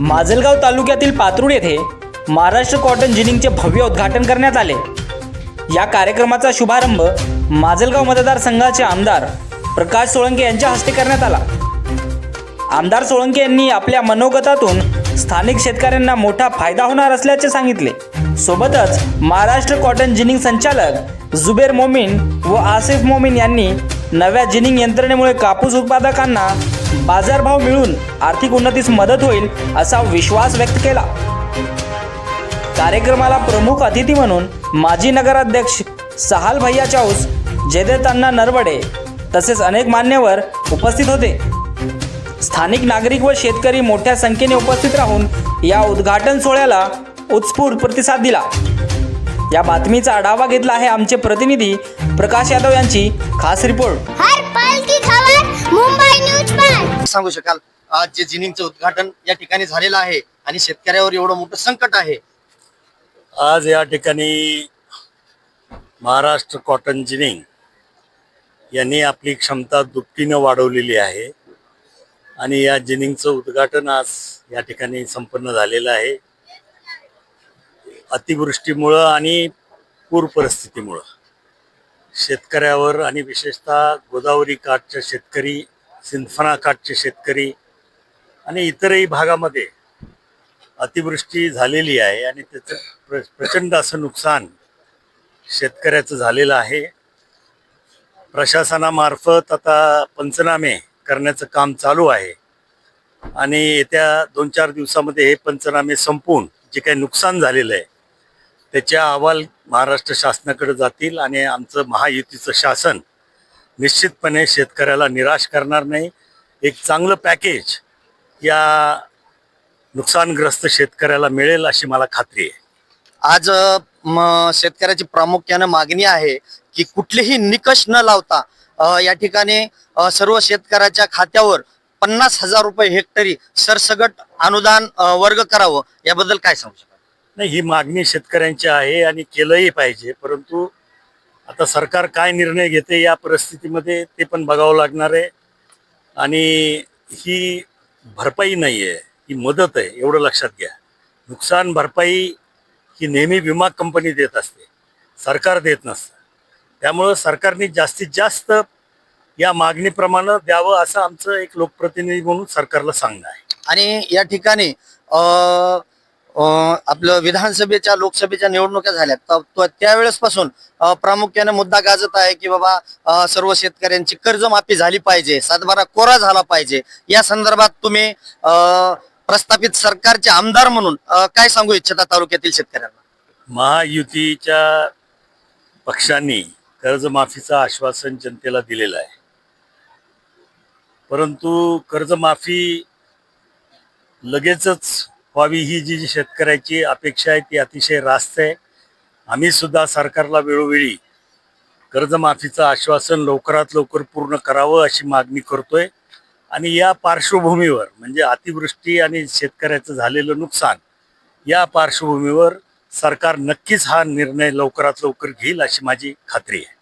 माजलगाव तालुक्यातील पात्रूड येथे महाराष्ट्र कॉटन जिनिंगचे भव्य उद्घाटन करण्यात आले. या कार्यक्रमाचा शुभारंभ माजलगाव मतदारसंघाचे आमदार प्रकाश सोळंके यांच्या हस्ते करण्यात आला. आमदार सोळंके यांनी आपल्या मनोगतातून स्थानिक शेतकऱ्यांना मोठा फायदा होणार असल्याचे सांगितले. सोबतच महाराष्ट्र कॉटन जिनिंग संचालक जुबेर मोमीन व आसिफ मोमीन यांनी नव्या जिनिंग यंत्रणेमुळे कापूस उत्पादकांना बाजारभाव मिळून आर्थिक उन्नतीस मदत होईल असा विश्वास व्यक्त केला. कार्यक्रमाला प्रमुख अतिथी म्हणून माजी नगराध्यक्ष सहाल भैया चाऊस जयदेव नरवडे तसेच अनेक मान्यवर उपस्थित होते. स्थानिक नागरिक व शेतकरी मोठ्या संख्येने उपस्थित राहून या उद्घाटन सोहळ्याला उत्स्फूर्त प्रतिसाद दिला. या बातमीचा आढावा घेतला आहे आमचे प्रतिनिधी प्रकाश यादव यांची खास रिपोर्ट. सांगू शकाल आज जे जिनिंगचं उद्घाटन या ठिकाणी झालेलं आहे आणि शेतकऱ्यावर एवढं मोठं संकट आहे. आज या ठिकाणी महाराष्ट्र कॉटन जिनिंग यांनी आपली क्षमता दुपटीनं वाढवलेली आहे आणि या जिनिंगचं उद्घाटन आज या ठिकाणी संपन्न झालेलं आहे. अतिवृष्टीमुळं आणि पूर परिस्थितीमुळं. शेतकऱ्यावर आणि विशेषतः गोदावरी काठच्या शेतकरी सिंदफणाकाठचे शेतकरी आणि इतरही भागामध्ये अतिवृष्टी झालेली आहे आणि त्याचं प्र प्रचंड असं नुकसान शेतकऱ्याचं झालेलं आहे. प्रशासनामार्फत आता पंचनामे करण्याचं काम चालू आहे. आणि येत्या दोन चार दिवसामध्ये हे पंचनामे संपून जे काही नुकसान झालेलं आहे त्याचे अहवाल महाराष्ट्र शासनाकडे जातील आणि आमचं महायुतीचं शासन निश्चितपणे शेतकऱ्याला निराश करणार नाही. एक चांगलं पॅकेज या नुकसानग्रस्त शेतकऱ्याला मिळेल अशी मला खात्री आहे. आज शेतकऱ्याची प्रामुख्यानं मागणी आहे की कुठलेही निकष न लावता या ठिकाणी सर्व शेतकऱ्याच्या खात्यावर पन्नास हजार रुपये हेक्टरी सरसगट अनुदान वर्ग करावं याबद्दल काय सांगू शकाल? नाही ही मागणी शेतकऱ्यांची आहे आणि केलंही पाहिजे परंतु आता सरकार काय निर्णय घेते या परिस्थितीमध्ये ते पण बघावं लागणार आहे. आणि ही भरपाई नाही आहे ही मदत आहे एवढं लक्षात घ्या. नुकसान भरपाई ही नेहमी विमा कंपनी देत असते सरकार देत नसतं. त्यामुळं सरकारने जास्तीत जास्त या मागणीप्रमाणे द्यावं असं आमचं एक लोकप्रतिनिधी म्हणून सरकारला सांगणं आहे. आणि या ठिकाणी आपलं विधानसभेच्या लोकसभेच्या निवडणुका झाल्या तर तो- त्यावेळेसपासून प्रामुख्याने मुद्दा गाजत आहे की बाबा सर्व शेतकऱ्यांची कर्जमाफी झाली पाहिजे सातबारा कोरा झाला पाहिजे. या संदर्भात तुम्ही प्रस्थापित सरकारचे आमदार म्हणून काय सांगू इच्छिता तालुक्यातील शेतकऱ्यांना? महायुतीच्या पक्षांनी कर्जमाफीचं आश्वासन जनतेला दिलेलं आहे. परंतु कर्जमाफी लगेचच व्हावी ही जी जी शेतकऱ्याची अपेक्षा आहे ती अतिशय रास्त आहे. आम्ही सुद्धा सरकारला वेळोवेळी कर्जमाफीचं आश्वासन लवकरात लवकर पूर्ण करावं अशी मागणी करतोय. आणि या पार्श्वभूमीवर म्हणजे अतिवृष्टी आणि शेतकऱ्याचं झालेलं नुकसान या पार्श्वभूमीवर सरकार नक्कीच हा निर्णय लवकरात लवकर घेईल अशी माझी खात्री आहे.